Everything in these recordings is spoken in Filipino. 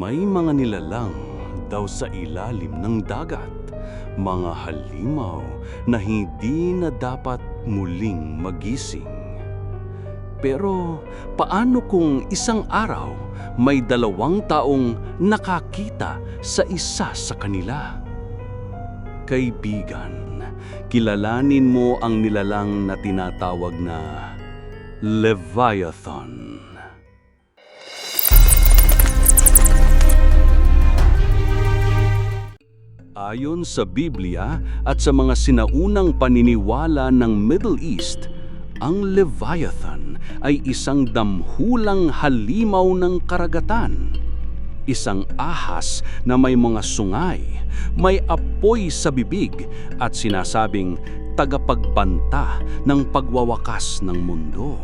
May mga nilalang daw sa ilalim ng dagat, mga halimaw na hindi na dapat muling magising. Pero paano kung isang araw may dalawang taong nakakita sa isa sa kanila? Kaibigan, kilalanin mo ang nilalang na tinatawag na Leviathan. Ayon sa Biblia at sa mga sinaunang paniniwala ng Middle East, ang Leviathan ay isang damhulang halimaw ng karagatan. Isang ahas na may mga sungay, may apoy sa bibig at sinasabing tagapagbanta ng pagwawakas ng mundo.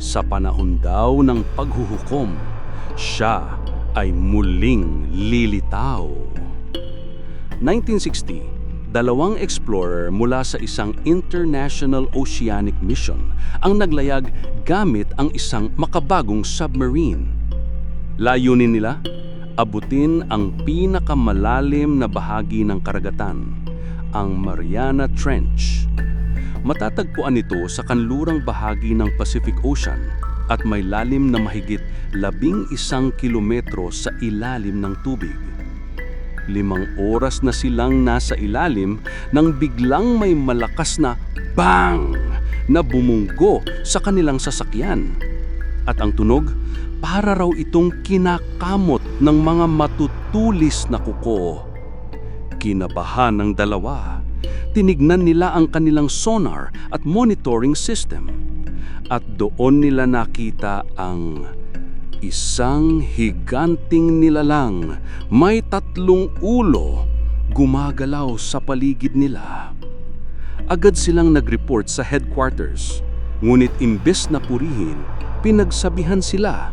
Sa panahon daw ng paghuhukom, siya ay muling lilitaw. 1960, dalawang explorer mula sa isang International Oceanic Mission ang naglayag gamit ang isang makabagong submarine. Layunin nila, abutin ang pinakamalalim na bahagi ng karagatan, ang Mariana Trench. Matatagpuan ito sa kanlurang bahagi ng Pacific Ocean at may lalim na mahigit labing isang kilometro sa ilalim ng tubig. Limang oras na silang nasa ilalim nang biglang may malakas na bang na bumunggo sa kanilang sasakyan. At ang tunog, para raw itong kinakamot ng mga matutulis na kuko. Kinabahan ng dalawa. Tinignan nila ang kanilang sonar at monitoring system. At doon nila nakita ang Isang higanting nilalang, may tatlong ulo, gumagalaw sa paligid nila. Agad silang nag-report sa headquarters, ngunit imbes na purihin, pinagsabihan sila.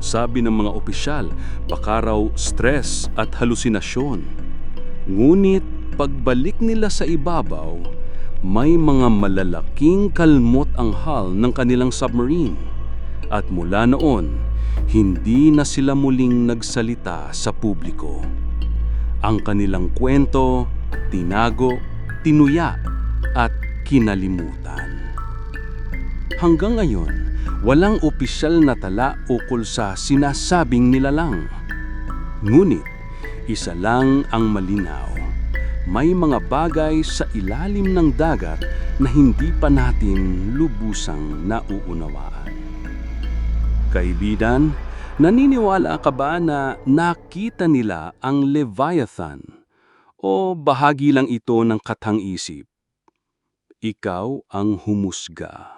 Sabi ng mga opisyal, baka raw stress at halusinasyon. Ngunit pagbalik nila sa ibabaw, may mga malalaking kalmot ang hull ng kanilang submarine. At mula noon, hindi na sila muling nagsalita sa publiko. Ang kanilang kwento, tinago, tinuya at kinalimutan. Hanggang ngayon, walang opisyal na tala ukol sa sinasabing nilalang. Ngunit, isa lang ang malinaw. May mga bagay sa ilalim ng dagat na hindi pa natin lubusang nauunawaan. Kaibigan, naniniwala ka ba na nakita nila ang Leviathan? O bahagi lang ito ng katang-isip? Ikaw ang humusga.